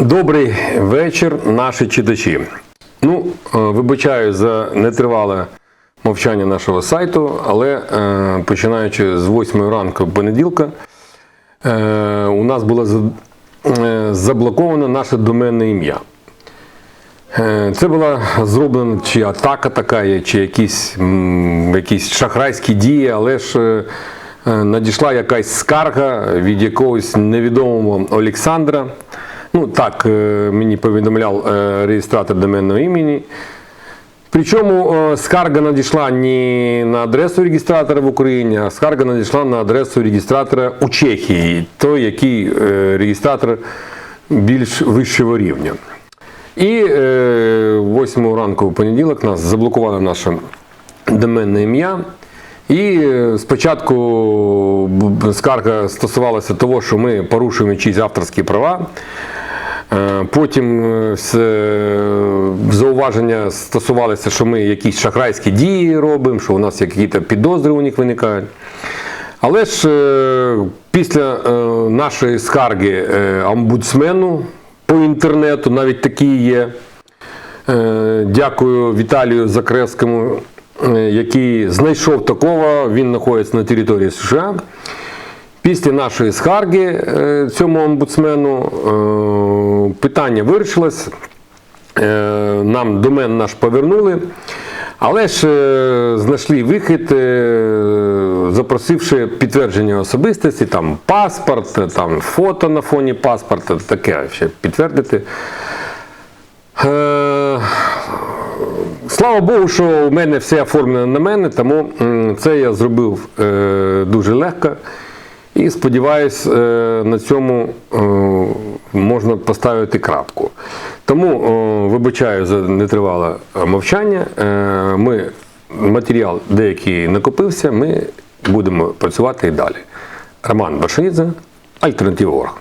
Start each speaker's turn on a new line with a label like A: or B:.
A: Добрий вечір, наші читачі. Ну, е, вибачаю за нетривале мовчання нашого сайту, але е, починаючи з 8 ранку понеділка, е, у нас було за- заблоковано наше доменне ім'я. Це була зроблена чи атака така, чи якісь, якісь шахрайські дії, але ж надійшла якась скарга від якогось невідомого Олександра. Ну так е, мені повідомляв е, реєстратор доменного імені. Причому е, скарга надійшла не на адресу реєстратора в Україні, а скарга надійшла на адресу реєстратора у Чехії, той, який реєстратор більш вищого рівня. І е, 8 ранку в понеділок нас заблокували наше доменне ім'я. І е, спочатку скарга стосувалася того, що ми порушуємо чиїсь авторські права. Е, Потім е, зауваження стосувалися, що ми якісь шахрайські дії робимо, що у нас якісь підозри у них виникають. Але ж після нашої скарги омбудсмену по інтернету, навіть такі є. Дякую Віталію Закревському, який знайшов такого, він знаходиться на території США. Після нашої скарги е, цьому омбудсмену е, питання вирішилось. Е, Нам домен наш повернули, але ж е, знайшли вихід, е, запросивши підтвердження особистості, там паспорт, там фото на фоні паспорта, таке ще підтвердити. Слава Богу, що у мене все оформлено на мене, тому це я зробив е, дуже легко. І сподіваюсь, е, на цьому е, можна поставити крапку. Тому вибачаю за нетривале мовчання. Ми матеріал деякий накопився, ми будемо працювати і далі. Роман Башинідзе, Альтернатива Орг.